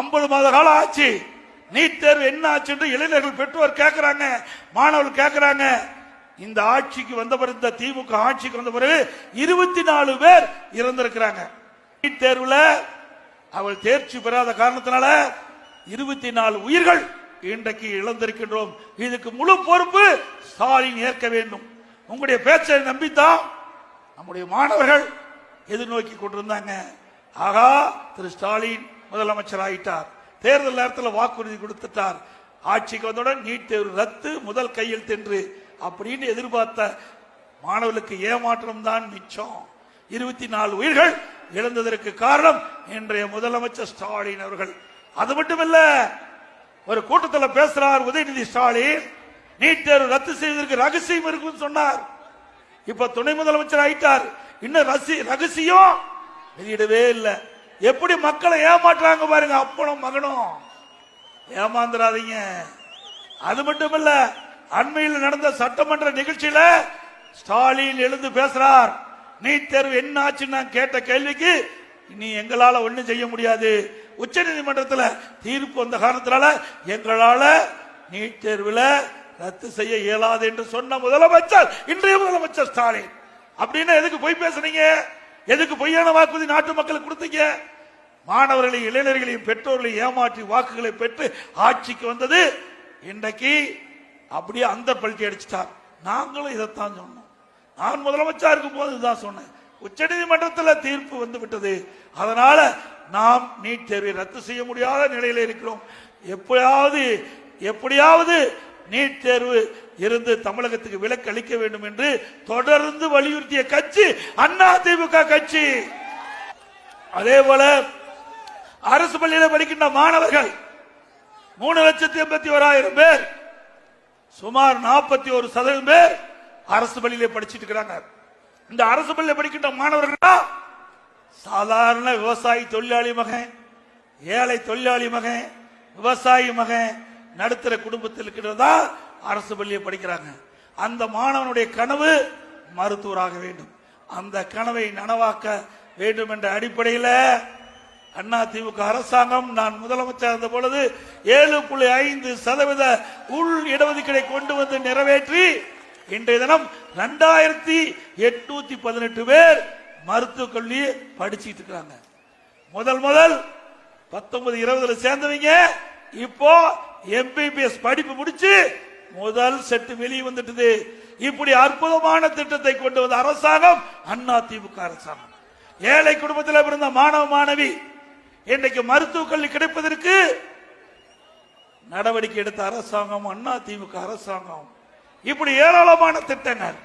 ஐம்பது மாத காலம் ஆச்சு. நீட் தேர்வு என்ன ஆச்சுன்னு இளைஞர்கள் பெற்றோர் கேட்கிறாங்க மாணவர்கள் கேட்கிறாங்க இந்த ஆட்சிக்கு வந்த பிறகு இந்த திமுக ஆட்சிக்கு வந்த பிறகு இருபத்தி நாலு பேர் இறந்திருக்கிறாங்க. நீட் தேர்வுல அவள் தேர்ச்சி பெறாத காரணத்தினால இருபத்தி நாலு உயிர்கள் இன்றைக்கு இழந்திருக்கின்றோம். இதுக்கு முழு பொறுப்பு ஸ்டாலின் ஏற்க வேண்டும். உங்களுடைய பேச்சை நம்பித்தான் நம்முடைய மாணவர்கள் எதிர்நோக்கி கொண்டிருந்தாங்க. ஆகா திரு ஸ்டாலின் முதலமைச்சர் ஆயிட்டார் தேர்தல் நேரத்தில் வாக்குறுதி கொடுத்துட்டார். ஆட்சிக்கு வந்தவுடன் நீட் தேர்வு ரத்து முதல் கையில் தென்று அப்படின்னு எதிர்பார்த்த மாணவர்களுக்கு ஏமாற்றம் தான் மிச்சம். இருபத்தி நாலு உயிர்கள் இழந்ததற்கு காரணம் இன்றைய முதலமைச்சர் ஸ்டாலின் அவர்கள். அது மட்டுமல்ல ஒரு கூட்டத்தில் பேசுறார் உதயநிதி ஸ்டாலின் நீட் தேர்வு ரத்து செய்வதற்கு ரகசியம் இருக்குன்னு சொன்னார். இப்ப துணை முதலமைச்சர் ஆயிட்டார். இன்னும் ரசி ரகசியம் வெளியிடவே இல்லை. எப்படி மக்களை ஏமாற்றுறாங்க பாருங்க அப்பனும் மகனும். ஏமாந்துடாதீங்க அது மட்டும் இல்ல அண்மையில் நடந்த சட்டமன்ற நிகழ்ச்சியில ஸ்டாலின் எழுந்து பேசுறார். நீட் தேர்வு என்ன ஆச்சுன்னு நான் கேட்ட கேள்விக்கு இனி எங்களால ஒண்ணும் செய்ய முடியாது. உச்ச நீதிமன்றத்தில் தீர்ப்பு வந்த காரணத்தினால எங்களால நீட் தேர்வுல ரத்து செய்ய இயலாது என்று சொன்ன முதலமைச்சர் இன்றைய முதலமைச்சர் ஸ்டாலின். அப்படின்னு எதுக்கு போய் பேசுறீங்க எதுக்கு பொய்யான வாக்குறுதி நாட்டு மக்களுக்கு கொடுத்தீங்க? மாணவர்களையும் இளைஞர்களையும் பெற்றோர்களையும் ஏமாற்றி வாக்குகளை பெற்று ஆட்சிக்கு வந்தது இன்றைக்கு அப்படியே அந்த பல்ட்டி அடிச்சிட்டார். நாங்களும் இதைத்தான் சொன்னோம். நான் முதலமைச்சா இருக்கும் போது இதுதான் சொன்னேன். உச்சநீதிமன்றத்தில் தீர்ப்பு வந்து விட்டது. அதனால நாம் நீட் தேர்வை ரத்து செய்ய முடியாத நிலையில இருக்கிறோம். எப்படியாவது எப்படியாவது நீட் தேர்வு இருந்து தமிழகத்துக்கு விலக்கு அளிக்க வேண்டும் என்று தொடர்ந்து வலியுறுத்திய கட்சி அண்ணா திமுக கட்சி. அதே போல அரசு பள்ளியில் படிக்கின்ற மாணவர்கள் மூணு லட்சத்தி எண்பத்தி ஓராயிரம் பேர் சுமார் நாற்பத்தி ஒரு சதவீதம் பேர் அரசு பள்ளியில படிச்சிட்டு இருக்கிறாங்க. இந்த அரசு பள்ளியில் படிக்கின்ற மாணவர்கள் சாதாரண விவசாயி தொழிலாளி மகன் ஏழை தொழிலாளி மகன் விவசாயி மகன் நடுத்தர குடும்பத்தில் இருக்கிறதா அரசு பள்ளியை படிக்கிறாங்க. அந்த மாணவனுடைய கனவு மருத்துவராக வேண்டும். அந்த கனவை நனவாக்க வேண்டும் என்ற அடிப்படையில் அண்ணா திமுக அரசாங்கம் நான் முதலமைச்சர் இருந்த பொழுது ஏழு புள்ளி ஐந்து சதவீத உள் இடஒதுக்கீடை கொண்டு வந்து நிறைவேற்றி இன்றைய தினம் ரெண்டாயிரத்தி எட்நூத்தி பதினெட்டு பேர் மருத்துவக் கல்வியை படிச்சுட்டு இருக்கிறாங்க முதல் முதல் பத்தொன்பது இருபதுல சேர்ந்தவங்க. இப்போ எம்பிபிஎஸ் படிப்பு முடிச்சு முதல் செட்டு வெளியே வந்துட்டது. இப்படி அற்புதமான திட்டத்தை கொண்டு வந்த அரசாங்கம் அண்ணா திமுக அரசாங்கம். ஏழை குடும்பத்தில் பிறந்த மாணவ மாணவி இன்றைக்கு மருத்துவ கல்வி கிடைப்பதற்கு நடவடிக்கை எடுத்த அரசாங்கம் அண்ணா திமுக அரசாங்கம். இப்படி ஏராளமான திட்டங்கள்.